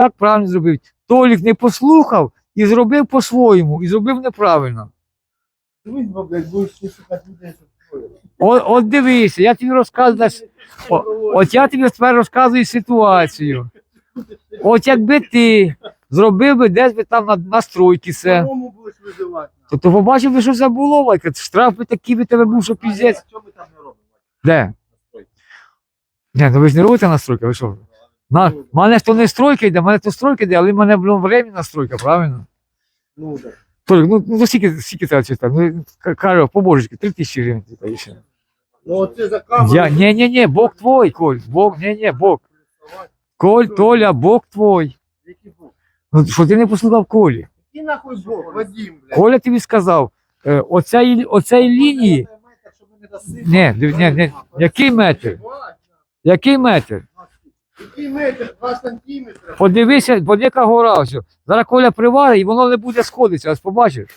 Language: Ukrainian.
Так правильно зробив. Толік не послухав і зробив по-своєму, і зробив неправильно. Дивись, бо, блядь, будеш шукати людей. От, от дивися, я тобі розказую. О, от я тобі тепер розказую ситуацію. От якби ти зробив би десь би там на, на стройці все, Самому будеш виживати. то, то побачив би, що це було, Вайка. Штраф би такий би тебе був, що піздець. Що ми там не робимо? Де? Ні, ну ви ж не робите настройки, ви що? На, мене ж то не стройка йде, мене то стройка йде, але в мене було временна стройка, правильно? Ну, так. Толік, ну, ну скільки, скільки треба читати? Ну, к- кажу, по божечки, три тисячі гривень типа, і ще. Ну, оце за камеру. Я, ні, ні, ні, Бог твой, Коль, Бог, ні, ні, Бог. Коль, Толя, Бог твой. Який Бог? Ну, що ти не послухав Колі? Який нахуй Бог? Вадим, блядь. Коля тобі сказав, е, оцей, оцей лінії, не ні, ні, ні, який метр? Який метр? Який метр? Два сантиметри. Подивися, бо яка гора. Зараз Коля приварить і воно не буде сходитися, аж побачиш.